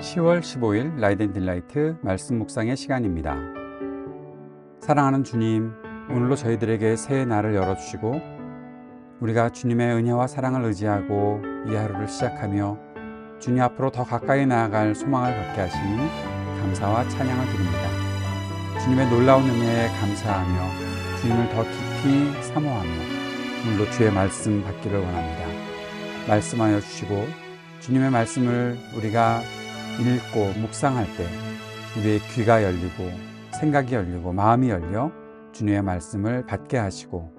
10월 15일 라이덴 딜라이트 말씀 묵상의 시간입니다. 사랑하는 주님, 오늘로 저희들에게 새 날을 열어주시고 우리가 주님의 은혜와 사랑을 의지하고 이 하루를 시작하며 주님 앞으로 더 가까이 나아갈 소망을 갖게 하시니 감사와 찬양을 드립니다. 주님의 놀라운 은혜에 감사하며 주님을 더 깊이 사모하며 오늘로 주의 말씀 받기를 원합니다. 말씀하여 주시고 주님의 말씀을 우리가 읽고 묵상할 때 우리의 귀가 열리고 생각이 열리고 마음이 열려 주님의 말씀을 받게 하시고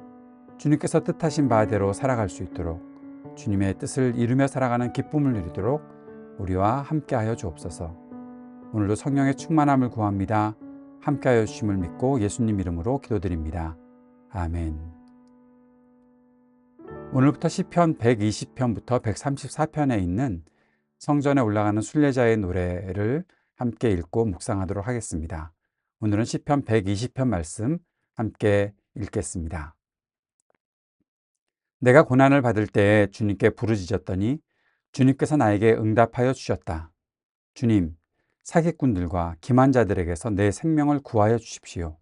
주님께서 뜻하신 바대로 살아갈 수 있도록 주님의 뜻을 이루며 살아가는 기쁨을 누리도록 우리와 함께하여 주옵소서. 오늘도 성령의 충만함을 구합니다. 함께하여 주심을 믿고 예수님 이름으로 기도드립니다. 아멘. 오늘부터 시편 120편부터 134편에 있는 성전에 올라가는 순례자의 노래를 함께 읽고 묵상하도록 하겠습니다. 오늘은 시편 120편 말씀 함께 읽겠습니다. 내가 고난을 받을 때 주님께 부르짖었더니 주님께서 나에게 응답하여 주셨다. 주님, 사기꾼들과 기만자들에게서 내 생명을 구하여 주십시오.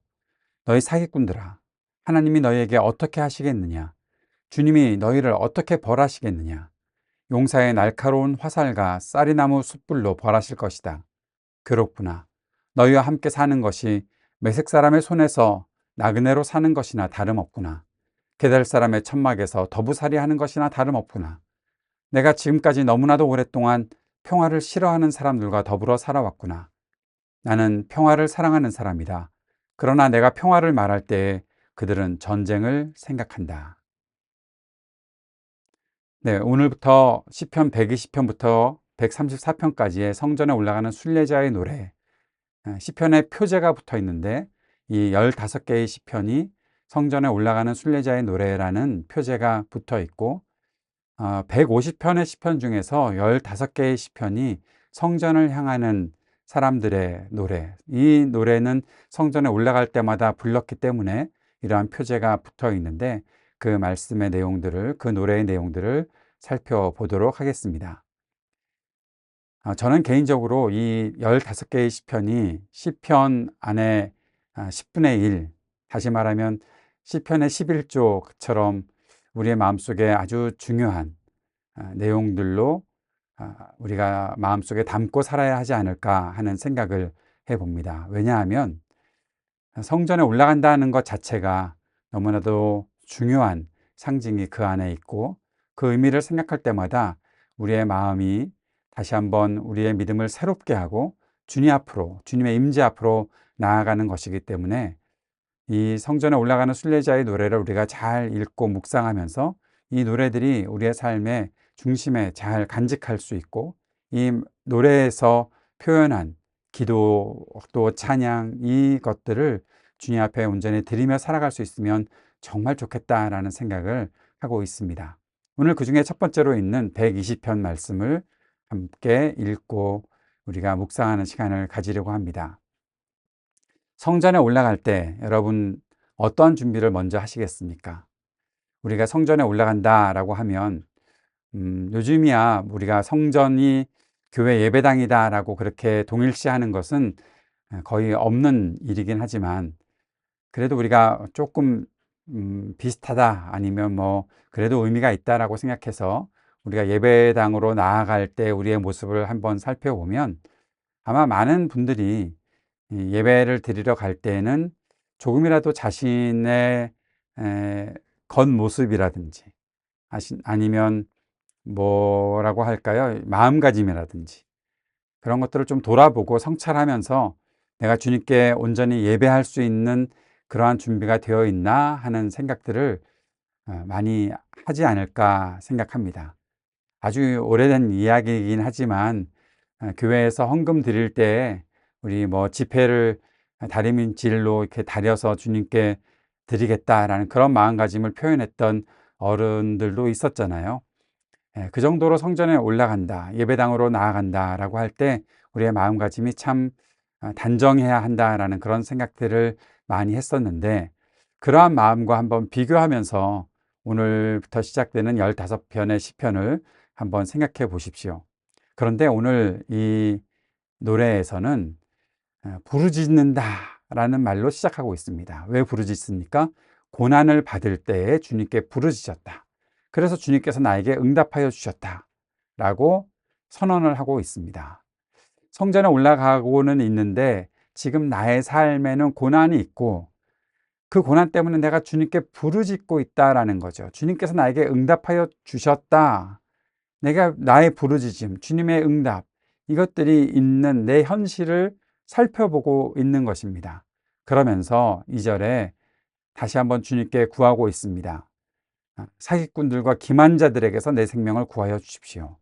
너희 사기꾼들아, 하나님이 너희에게 어떻게 하시겠느냐? 주님이 너희를 어떻게 벌하시겠느냐? 용사의 날카로운 화살과 쌀이나무 숯불로 벌하실 것이다. 괴롭구나. 너희와 함께 사는 것이 매색 사람의 손에서 나그네로 사는 것이나 다름없구나. 게달 사람의 천막에서 더부살이 하는 것이나 다름없구나. 내가 지금까지 너무나도 오랫동안 평화를 싫어하는 사람들과 더불어 살아왔구나. 나는 평화를 사랑하는 사람이다. 그러나 내가 평화를 말할 때 그들은 전쟁을 생각한다. 네, 오늘부터 시편 120편부터 134편까지의 성전에 올라가는 순례자의 노래 아, 시편의 표제가 붙어 있는데 이 15개의 시편이 성전에 올라가는 순례자의 노래라는 표제가 붙어 있고 150편의 어, 시편 중에서 15개의 시편이 성전을 향하는 사람들의 노래 이 노래는 성전에 올라갈 때마다 불렀기 때문에 이러한 표제가 붙어 있는데 그 말씀의 내용들을, 그 노래의 내용들을 살펴보도록 하겠습니다. 아, 저는 개인적으로 이 15개의 시편이 시편 안에 10분의 아, 1, 다시 말하면 시편의 11조처럼 우리의 마음속에 아주 중요한 아, 내용들로 우리가 마음속에 담고 살아야 하지 않을까 하는 생각을 해봅니다. 왜냐하면 성전에 올라간다는 것 자체가 너무나도 중요한 상징이 그 안에 있고 그 의미를 생각할 때마다 우리의 마음이 다시 한번 우리의 믿음을 새롭게 하고 주님 앞으로 주님의 임재 앞으로 나아가는 것이기 때문에 이 성전에 올라가는 순례자의 노래를 우리가 잘 읽고 묵상하면서 이 노래들이 우리의 삶의 중심에 잘 간직할 수 있고 이 노래에서 표현한 기도 또 찬양 이것들을 주님 앞에 온전히 드리며 살아갈 수 있으면 정말 좋겠다라는 생각을 하고 있습니다. 오늘 그 중에 첫 번째로 있는 120편 말씀을 함께 읽고 우리가 묵상하는 시간을 가지려고 합니다. 성전에 올라갈 때 여러분 어떤 준비를 먼저 하시겠습니까? 우리가 성전에 올라간다라고 하면 음, 요즘이야 우리가 성전이 교회 예배당이다라고 그렇게 동일시하는 것은 거의 없는 일이긴 하지만 그래도 우리가 조금 음, 비슷하다 아니면 뭐 그래도 의미가 있다라고 생각해서 우리가 예배당으로 나아갈 때 우리의 모습을 한번 살펴보면 아마 많은 분들이 예배를 드리러 갈 때는 조금이라도 자신의 겉모습이라든지 아니면 뭐라고 할까요? 마음가짐이라든지 그런 것들을 좀 돌아보고 성찰하면서 내가 주님께 온전히 예배할 수 있는 그러한 준비가 되어 있나 하는 생각들을 어, 많이 하지 않을까 생각합니다. 아주 오래된 이야기이긴 하지만 어, 교회에서 헌금 드릴 때 우리 뭐 지폐를 다리민 질로 이렇게 다려서 주님께 드리겠다라는 그런 마음가짐을 표현했던 어른들도 있었잖아요. 예, 그 정도로 성전에 올라간다, 예배당으로 나아간다라고 할 때 우리의 마음가짐이 참 어, 단정해야 한다라는 그런 생각들을 많이 했었는데 그러한 마음과 한번 비교하면서 오늘부터 시작되는 15편의 시편을 한번 생각해 보십시오. 그런데 오늘 이 노래에서는 어, 부르짖는다라는 말로 시작하고 있습니다. 왜 부르짖습니까? 고난을 받을 때에 주님께 부르짖었다. 그래서 주님께서 나에게 응답하여 주셨다. 라고 선언을 하고 있습니다. 성전에 올라가고는 있는데 지금 나의 삶에는 고난이 있고 그 고난 때문에 내가 주님께 부르짖고 있다라는 거죠. 주님께서 나에게 응답하여 주셨다. 내가 나의 부르짖음, 주님의 응답, 이것들이 있는 내 현실을 살펴보고 있는 것입니다. 그러면서 이절에 다시 한번 주님께 구하고 있습니다. 아, 사기꾼들과 기만자들에게서 내 생명을 구하여 주십시오.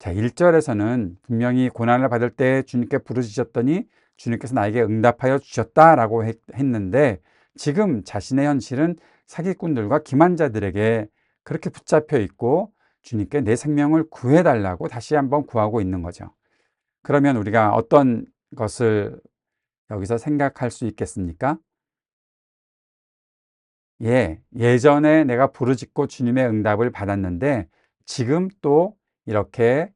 자, 1절에서는 분명히 고난을 받을 때 주님께 부르짖었더니 주님께서 나에게 응답하여 주셨다라고 했는데 지금 자신의 현실은 사기꾼들과 기만자들에게 그렇게 붙잡혀 있고 주님께 내 생명을 구해달라고 다시 한번 구하고 있는 거죠. 그러면 우리가 어떤 것을 여기서 생각할 수 있겠습니까? 예, 예전에 내가 부르짖고 주님의 응답을 받았는데 지금 또 이렇게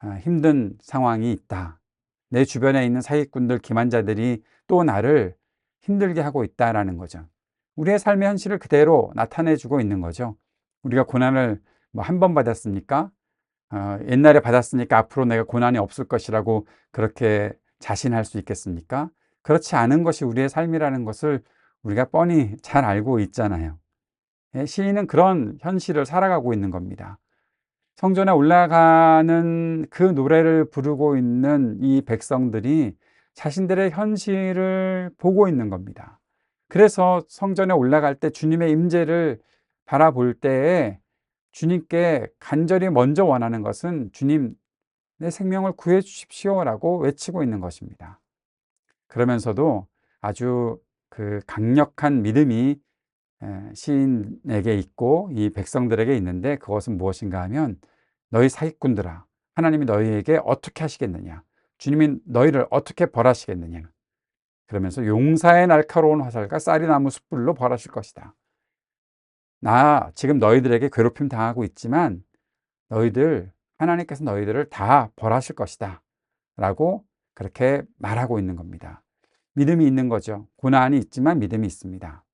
아, 힘든 상황이 있다. 내 주변에 있는 사기꾼들, 기만자들이 또 나를 힘들게 하고 있다라는 거죠. 우리의 삶의 현실을 그대로 나타내 주고 있는 거죠. 우리가 고난을 뭐 한 번 받았습니까? 어, 옛날에 받았으니까 앞으로 내가 고난이 없을 것이라고 그렇게 자신할 수 있겠습니까? 그렇지 않은 것이 우리의 삶이라는 것을 우리가 뻔히 잘 알고 있잖아요. 예, 시인은 그런 현실을 살아가고 있는 겁니다. 성전에 올라가는 그 노래를 부르고 있는 이 백성들이 자신들의 현실을 보고 있는 겁니다. 그래서 성전에 올라갈 때 주님의 임재를 바라볼 때에 주님께 간절히 먼저 원하는 것은 주님 내 생명을 구해 주십시오라고 외치고 있는 것입니다. 그러면서도 아주 그 강력한 믿음이 시인에게 있고 이 백성들에게 있는데 그것은 무엇인가 하면 너희 사기꾼들아 하나님이 너희에게 어떻게 하시겠느냐? 주님이 너희를 어떻게 벌하시겠느냐? 그러면서 용사의 날카로운 화살과 쌀이나무 숯불로 벌하실 것이다. 나 지금 너희들에게 괴롭힘 당하고 있지만 너희들 하나님께서 너희들을 다 벌하실 것이다 라고 그렇게 말하고 있는 겁니다. 믿음이 있는 거죠. 고난이 있지만 믿음이 있습니다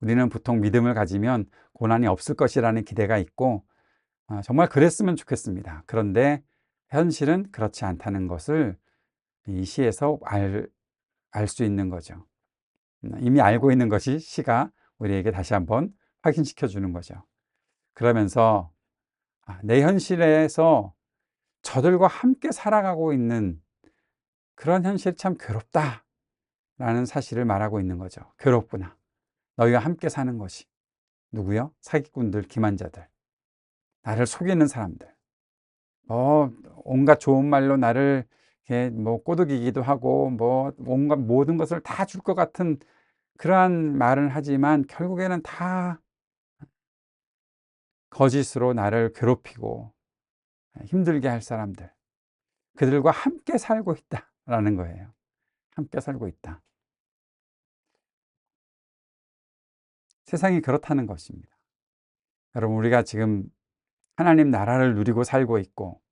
우리는 보통 믿음을 가지면 고난이 없을 것이라는 기대가 있고 아, 정말 그랬으면 좋겠습니다. 그런데 현실은 그렇지 않다는 것을 이 시에서 알, 알수 있는 거죠. 음, 이미 알고 있는 것이 시가 우리에게 다시 한번 확인시켜 주는 거죠. 그러면서 아, 내 현실에서 저들과 함께 살아가고 있는 그런 현실이 참 괴롭다. 라는 사실을 말하고 있는 거죠. 괴롭구나. 너희와 함께 사는 것이. 누구요? 사기꾼들, 기만자들. 나를 속이는 사람들. 뭐, 온갖 좋은 말로 나를 뭐 꼬드기기도 하고, 뭐, 온갖 모든 것을 다 줄 것 같은 그러한 말은 하지만 결국에는 다 거짓으로 나를 괴롭히고 힘들게 할 사람들. 그들과 함께 살고 있다라는 거예요. 함께 살고 있다. 세상이 그렇다는 것입니다. 여러분, 우리가 지금 하나님 나라를 누리고 살고 있고,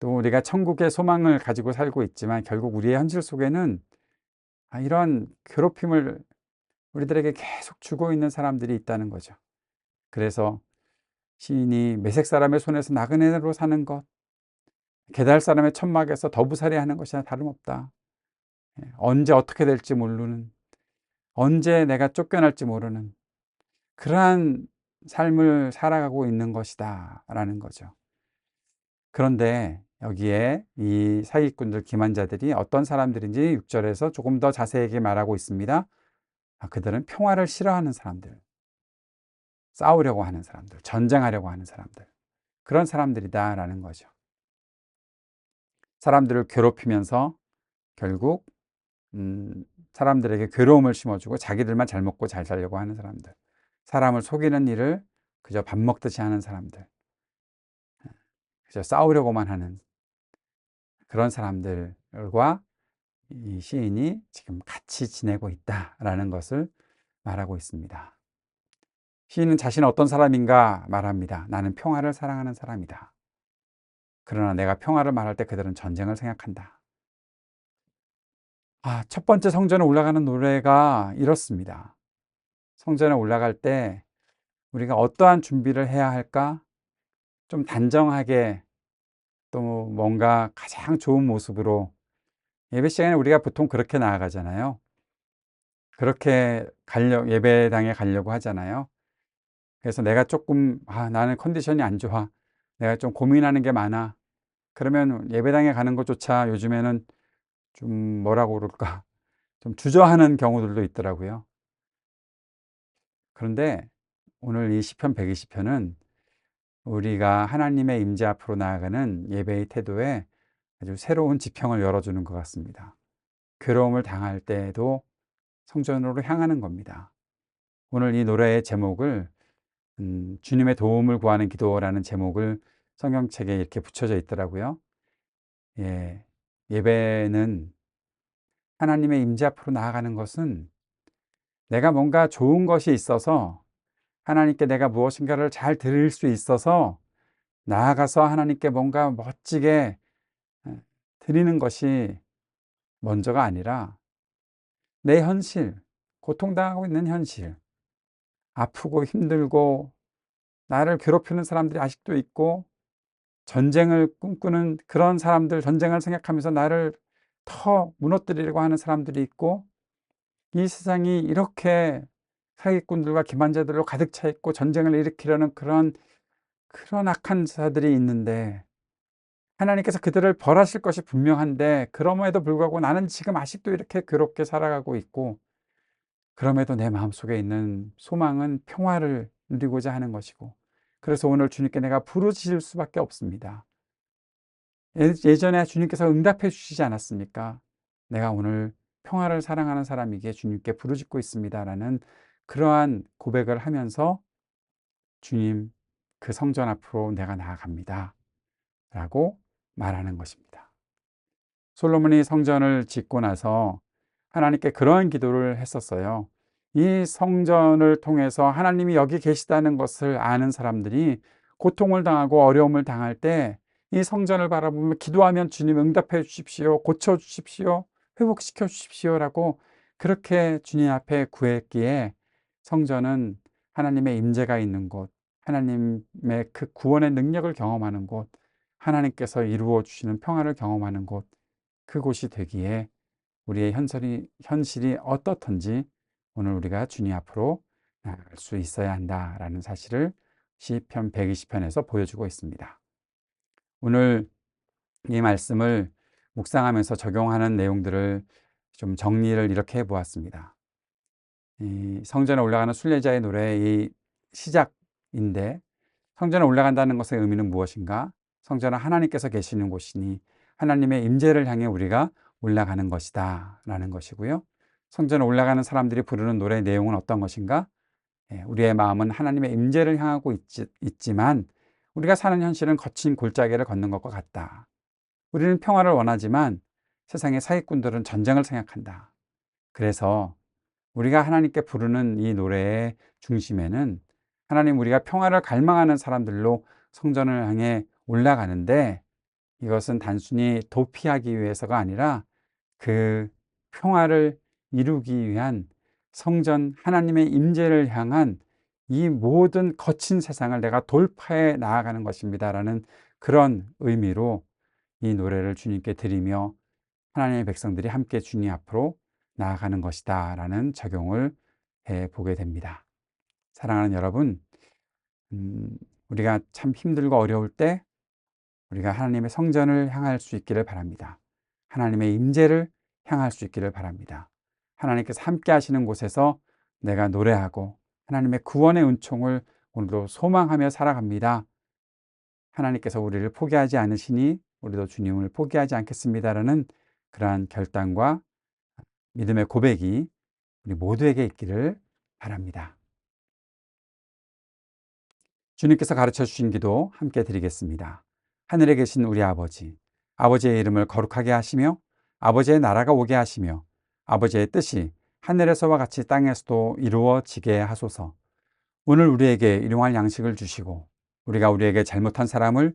또 우리가 천국의 소망을 가지고 살고 있지만, 결국 우리의 현실 속에는 아, 이런 괴롭힘을 우리들에게 계속 주고 있는 사람들이 있다는 거죠. 그래서 시인이 매색 사람의 손에서 나그네로 사는 것, 계달 사람의 천막에서 더부살이 하는 것이나 다름없다. 예, 언제 어떻게 될지 모르는, 언제 내가 쫓겨날지 모르는 그러한 삶을 살아가고 있는 것이다 라는 거죠. 그런데 여기에 이 사기꾼들, 기만자들이 어떤 사람들인지 6절에서 조금 더 자세하게 말하고 있습니다. 아, 그들은 평화를 싫어하는 사람들, 싸우려고 하는 사람들, 전쟁하려고 하는 사람들, 그런 사람들이다 라는 거죠. 사람들을 괴롭히면서 결국 음, 사람들에게 괴로움을 심어주고 자기들만 잘 먹고 잘 살려고 하는 사람들. 사람을 속이는 일을 그저 밥 먹듯이 하는 사람들, 그저 싸우려고만 하는 그런 사람들과 이 시인이 지금 같이 지내고 있다라는 것을 말하고 있습니다. 시인은 자신은 어떤 사람인가 말합니다. 나는 평화를 사랑하는 사람이다. 그러나 내가 평화를 말할 때 그들은 전쟁을 생각한다. 아, 첫 번째 성전에 올라가는 노래가 이렇습니다. 성전에 올라갈 때 우리가 어떠한 준비를 해야 할까? 좀 단정하게 또 뭔가 가장 좋은 모습으로 예배 시간에 우리가 보통 그렇게 나아가잖아요. 그렇게 가려 예배당에 가려고 하잖아요. 그래서 내가 조금 아, 나는 컨디션이 안 좋아. 내가 좀 고민하는 게 많아. 그러면 예배당에 가는 것조차 요즘에는 좀 뭐라고 그럴까? 좀 주저하는 경우들도 있더라고요. 그런데 오늘 이 시편 120편은 우리가 하나님의 임재 앞으로 나아가는 예배의 태도에 아주 새로운 지평을 열어주는 것 같습니다. 괴로움을 당할 때에도 성전으로 향하는 겁니다. 오늘 이 노래의 제목을 음, 주님의 도움을 구하는 기도라는 제목을 성경책에 이렇게 붙여져 있더라고요. 예, 예배는 하나님의 임재 앞으로 나아가는 것은 내가 뭔가 좋은 것이 있어서 하나님께 내가 무엇인가를 잘 드릴 수 있어서 나아가서 하나님께 뭔가 멋지게 드리는 것이 먼저가 아니라 내 현실, 고통당하고 있는 현실, 아프고 힘들고 나를 괴롭히는 사람들이 아직도 있고 전쟁을 꿈꾸는 그런 사람들, 전쟁을 생각하면서 나를 더 무너뜨리려고 하는 사람들이 있고 이 세상이 이렇게 사기꾼들과 기만자들로 가득 차 있고 전쟁을 일으키려는 그런 그런 악한 자들이 있는데 하나님께서 그들을 벌하실 것이 분명한데 그럼에도 불구하고 나는 지금 아직도 이렇게 괴롭게 살아가고 있고 그럼에도 내 마음속에 있는 소망은 평화를 누리고자 하는 것이고 그래서 오늘 주님께 내가 부르짖을 수밖에 없습니다. 예전에 주님께서 응답해 주시지 않았습니까? 내가 오늘 평화를 사랑하는 사람에게 주님께 부르짖고 있습니다라는 그러한 고백을 하면서 주님 그 성전 앞으로 내가 나아갑니다. 라고 말하는 것입니다. 솔로몬이 성전을 짓고 나서 하나님께 그러한 기도를 했었어요. 이 성전을 통해서 하나님이 여기 계시다는 것을 아는 사람들이 고통을 당하고 어려움을 당할 때 이 성전을 바라보며 기도하면 주님 응답해 주십시오. 고쳐 주십시오. 회복시켜 주십시오라고 그렇게 주님 앞에 구했기에 성전은 하나님의 임재가 있는 곳, 하나님의 그 구원의 능력을 경험하는 곳, 하나님께서 이루어 주시는 평화를 경험하는 곳, 그곳이 되기에 우리의 현실이, 현실이 어떻든지 오늘 우리가 주님 앞으로 나갈 수 있어야 한다라는 사실을 시편 120편에서 보여주고 있습니다. 오늘 이 말씀을 묵상하면서 적용하는 내용들을 좀 정리를 이렇게 해 보았습니다. 이 성전에 올라가는 순례자의 노래의 시작인데 성전에 올라간다는 것의 의미는 무엇인가? 성전은 하나님께서 계시는 곳이니 하나님의 임재를 향해 우리가 올라가는 것이다 라는 것이고요. 성전에 올라가는 사람들이 부르는 노래 내용은 어떤 것인가? 예, 우리의 마음은 하나님의 임재를 향하고 있지, 만 우리가 사는 현실은 거친 골짜기를 걷는 것과 같다. 우리는 평화를 원하지만 세상의 사기꾼들은 전쟁을 생각한다. 그래서 우리가 하나님께 부르는 이 노래의 중심에는 하나님 우리가 평화를 갈망하는 사람들로 성전을 향해 올라가는데 이것은 단순히 도피하기 위해서가 아니라 그 평화를 이루기 위한 성전 하나님의 임재를 향한 이 모든 거친 세상을 내가 돌파해 나아가는 것입니다라는 그런 의미로 이 노래를 주님께 드리며 하나님의 백성들이 함께 주님 앞으로 나아가는 것이다 라는 적용을 해 보게 됩니다. 사랑하는 여러분, 음, 우리가 참 힘들고 어려울 때 우리가 하나님의 성전을 향할 수 있기를 바랍니다. 하나님의 임재를 향할 수 있기를 바랍니다. 하나님께서 함께 하시는 곳에서 내가 노래하고 하나님의 구원의 은총을 오늘도 소망하며 살아갑니다. 하나님께서 우리를 포기하지 않으시니 우리도 주님을 포기하지 않겠습니다라는 그러한 결단과 믿음의 고백이 우리 모두에게 있기를 바랍니다. 주님께서 가르쳐 주신 기도 함께 드리겠습니다. 하늘에 계신 우리 아버지, 아버지의 이름을 거룩하게 하시며 아버지의 나라가 오게 하시며 아버지의 뜻이 하늘에서와 같이 땅에서도 이루어지게 하소서. 오늘 우리에게 일용할 양식을 주시고 우리가 우리에게 잘못한 사람을